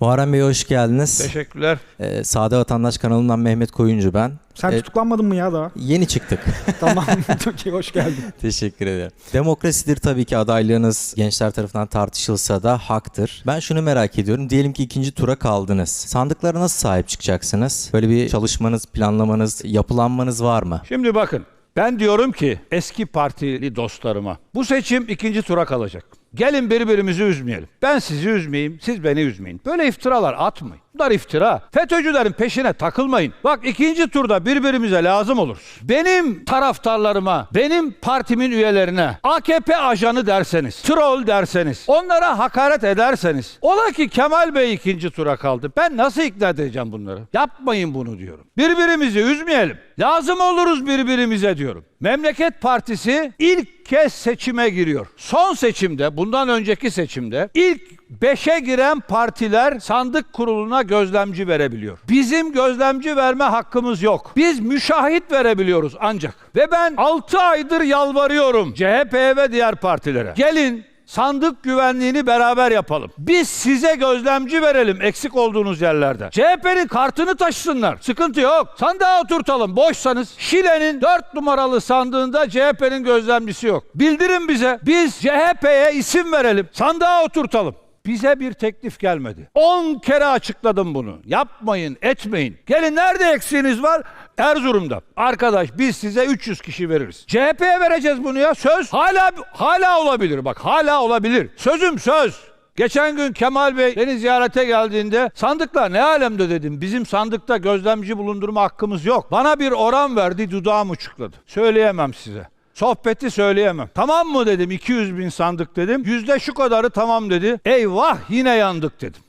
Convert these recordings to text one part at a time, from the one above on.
Muharrem Bey hoş geldiniz. Teşekkürler. Ee, Sade Vatandaş kanalından Mehmet Koyuncu ben. Sen Ee, tutuklanmadın mı ya daha? Yeni çıktık. tamam. Okey, hoş geldin. Teşekkür ederim. Demokrasidir tabii ki adaylığınız gençler tarafından tartışılsa da haktır. Ben şunu merak ediyorum. Diyelim ki ikinci tura kaldınız. Sandıklara nasıl sahip çıkacaksınız? Böyle bir çalışmanız, planlamanız, yapılanmanız var mı? Şimdi bakın ben diyorum ki eski partili dostlarıma bu seçim ikinci tura kalacak. Gelin birbirimizi üzmeyelim. Ben sizi üzmeyeyim, siz beni üzmeyin. Böyle iftiralar atmayın. Bunlar iftira. FETÖ'cülerin peşine takılmayın. Bak ikinci turda birbirimize lazım oluruz. Benim taraftarlarıma, benim partimin üyelerine AKP ajanı derseniz, troll derseniz, onlara hakaret ederseniz, ola ki Kemal Bey ikinci tura kaldı. Ben nasıl ikna edeceğim bunları? Yapmayın bunu diyorum. Birbirimizi üzmeyelim. Lazım oluruz birbirimize diyorum. Memleket Partisi ilk kez seçime giriyor. Son seçimde, bundan önceki seçimde ilk beşe giren partiler sandık kuruluna gözlemci verebiliyor. Bizim gözlemci verme hakkımız yok. Biz müşahit verebiliyoruz ancak. Ve ben 6 aydır yalvarıyorum CHP'ye ve diğer partilere. Gelin sandık güvenliğini beraber yapalım. Biz size gözlemci verelim eksik olduğunuz yerlerde. CHP'nin kartını taşısınlar. Sıkıntı yok. Sandığa oturtalım. Boşsanız Şile'nin 4 numaralı sandığında CHP'nin gözlemcisi yok. Bildirin bize. Biz CHP'ye isim verelim. Sandığa oturtalım. Bize bir teklif gelmedi. 10 kere açıkladım bunu. Yapmayın, etmeyin. Gelin nerede eksiğiniz var? Erzurum'da. Arkadaş biz size 300 kişi veririz. CHP'ye vereceğiz bunu ya. Söz. Hala hala olabilir. Bak hala olabilir. Sözüm söz. Geçen gün Kemal Bey beni ziyarete geldiğinde sandıklar ne alemde dedim. Bizim sandıkta gözlemci bulundurma hakkımız yok. Bana bir oran verdi dudağım uçukladı. Söyleyemem size. Sohbeti söyleyemem. Tamam mı dedim 200 bin sandık dedim. Yüzde şu kadarı tamam dedi. Eyvah yine yandık dedim.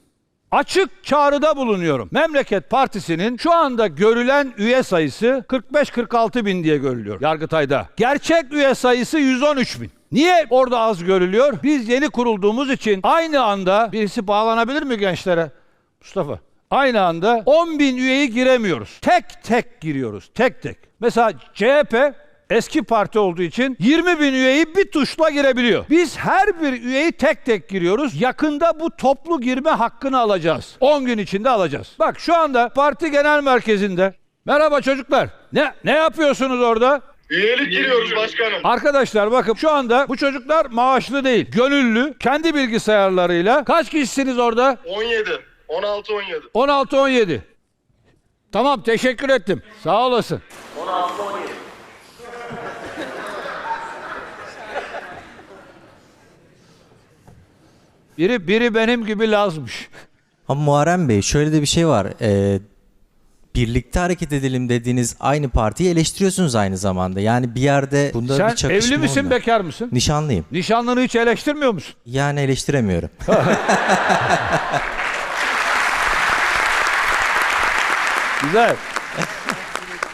Açık çağrıda bulunuyorum. Memleket Partisi'nin şu anda görülen üye sayısı 45-46 bin diye görülüyor Yargıtay'da. Gerçek üye sayısı 113 bin. Niye orada az görülüyor? Biz yeni kurulduğumuz için aynı anda birisi bağlanabilir mi gençlere? Mustafa. Aynı anda 10 bin üyeyi giremiyoruz. Tek tek giriyoruz. Tek tek. Mesela CHP eski parti olduğu için 20 bin üyeyi bir tuşla girebiliyor. Biz her bir üyeyi tek tek giriyoruz. Yakında bu toplu girme hakkını alacağız. 10 gün içinde alacağız. Bak şu anda parti genel merkezinde. Merhaba çocuklar. Ne ne yapıyorsunuz orada? Üyelik giriyoruz başkanım. Arkadaşlar bakın şu anda bu çocuklar maaşlı değil, gönüllü, kendi bilgisayarlarıyla. Kaç kişisiniz orada? 17. 16 17. 16 17. Tamam teşekkür ettim. Sağ olasın. 16 17. Biri biri benim gibi lazmış. Ama Muharrem Bey şöyle de bir şey var. Ee, birlikte hareket edelim dediğiniz aynı partiyi eleştiriyorsunuz aynı zamanda. Yani bir yerde bunda bir Sen çakışma evli misin, olmuyor. bekar mısın? Nişanlıyım. Nişanlını hiç eleştirmiyor musun? Yani eleştiremiyorum. Güzel.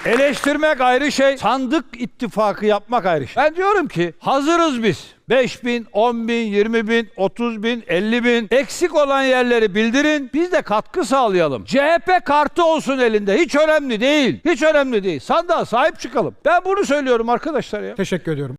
Eleştirmek ayrı şey, sandık ittifakı yapmak ayrı şey. Ben diyorum ki hazırız biz. 5 bin, 10 bin, 20 bin, 30 bin, 50 bin. Eksik olan yerleri bildirin. Biz de katkı sağlayalım. CHP kartı olsun elinde. Hiç önemli değil. Hiç önemli değil. Sandığa sahip çıkalım. Ben bunu söylüyorum arkadaşlar ya. Teşekkür ediyorum.